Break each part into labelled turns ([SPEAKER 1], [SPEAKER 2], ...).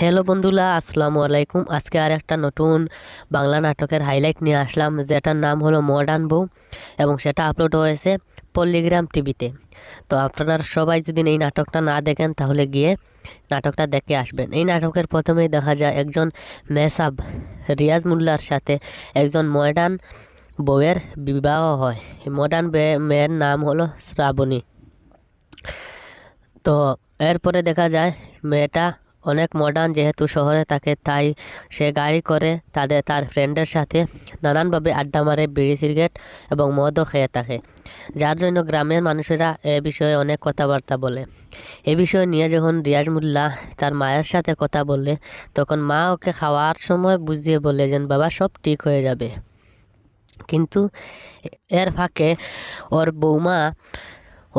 [SPEAKER 1] Hello বন্ধুরা, আসসালামু আলাইকুম। আজকে আর একটা নতুন বাংলা নাটকের হাইলাইট নিয়ে আসলাম, যেটার নাম হলো মডার্ন বউ এবং সেটা আপলোড হয়েছে পল্লিগ্রাম টিভিতে তো আপনারা সবাই যদি এই নাটকটা না দেখেন, তাহলে গিয়ে নাটকটা দেখে আসবেন। এই নাটকের প্রথমেই দেখা যায় একজন মেসাব রিয়াজ মুল্লার সাথে একজন মডার্ন বউয়ের বিবাহ হয়। মডার্ন মেয়ের নাম হলো শ্রাবণী। তো এরপরে দেখা যায় মেয়েটা অনেক মডার্ন যেহেতু শহরে থাকে, তাই সে গাড়ি করে তাদের, তার ফ্রেন্ডের সাথে নানানভাবে আড্ডা মারে, বিড়ি সিগারেট এবং মদও খেয়ে থাকে। যার জন্য গ্রামের মানুষেরা এ বিষয়ে অনেক কথাবার্তা বলে। এ বিষয় নিয়ে যখন রিয়াজ মুল্লা তার মায়ের সাথে কথা বললে, তখন মা ওকে খাওয়ার সময় বুঝিয়ে বলে যেন, বাবা, সব ঠিক হয়ে যাবে। কিন্তু এর ফাঁকে ওর বৌমা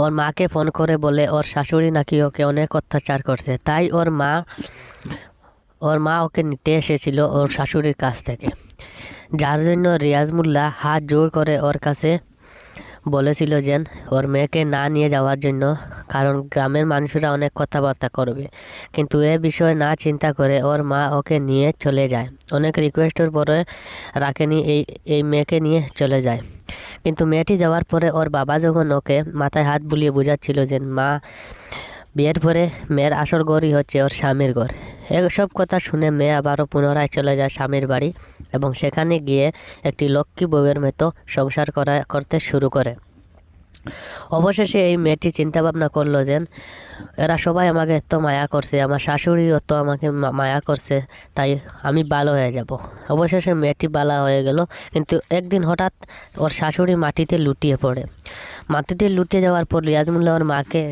[SPEAKER 1] ওর মাকে ফোন করে বলে, ওর শাশুড়ি নাকি ওকে অনেক অত্যাচার করছে। তাই ওর মা ওর মা ওকে নিতে এসেছিল ওর শাশুড়ির কাছ থেকে। যার জন্য রিয়াজ মোল্লা হাত জোর করে ওর কাছে বলেছিল যে ওর মেয়েকে না নিয়ে যাওয়ার জন্য, কারণ গ্রামের মানুষরা অনেক কথাবার্তা করবে। কিন্তু এ বিষয়ে না চিন্তা করে ওর মা ওকে নিয়ে চলে যায়। অনেক রিকোয়েস্টের পরে রাখেনি এই এই মেয়েকে নিয়ে চলে যায়। কিন্তু মেয়েটি যাওয়ার পরে ওর বাবা যখন ওকে মাথায় হাত বুলিয়ে বোঝাচ্ছিল যে, মা, বিয়ের পরে মেয়ের আসল ঘরই হচ্ছে ওর স্বামীর ঘর এসব কথা শুনে মেয়ে আবারও পুনরায় চলে যায় স্বামীর বাড়ি এবং সেখানে গিয়ে একটি লক্ষ্মী বউয়ের মতো সংসার করা, করতে শুরু করে। অবশেষে এই মেয়েটি চিন্তা ভাবনা করল যে, এরা সবাই আমাকে এত মায়া করছে, আমার শাশুড়ি অত আমাকে মায়া করছে, তাই আমি ভালো হয়ে যাব। অবশেষে মেয়েটি বালা হয়ে গেল, কিন্তু একদিন হঠাৎ ওর শাশুড়ি মাটিতে লুটিয়ে পড়ে। মাটিতে লুটিয়ে যাওয়ার পর রিয়াজমুল্লা ওর মাকে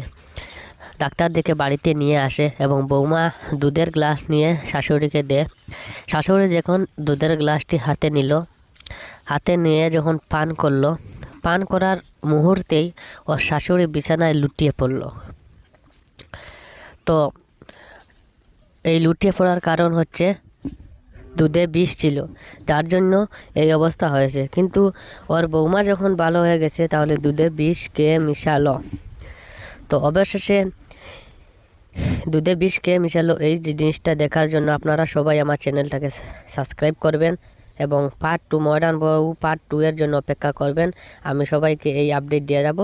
[SPEAKER 1] ডাক্তার দেখে বাড়িতে নিয়ে আসে এবং বৌমা দুধের গ্লাস নিয়ে শাশুড়িকে দেয়। শাশুড়ি যখন দুধের গ্লাসটি হাতে নিল, হাতে নিয়ে যখন পান করল, পান করার মুহূর্তেই ওর শাশুড়ি বিছানায় লুটিয়ে পড়ল। তো এই লুটিয়ে পড়ার কারণ হচ্ছে দুধে বিষ ছিল যার জন্য এই অবস্থা হয়েছে। কিন্তু ওর বৌমা যখন ভালো হয়ে গেছে, তাহলে দুধে বিষ কে মিশালো? তো অবশেষে দুধে বিষ কে মিশালো? এই জিনিসটা দেখার জন্য আপনারা সবাই আমার চ্যানেলটাকে সাবস্ক্রাইব করবেন। এবং পার্ট টু মডার্ন বউ পার্ট টু এর জন্য অপেক্ষা করবেন। আমি সবাইকে এই আপডেট দিয়ে যাব।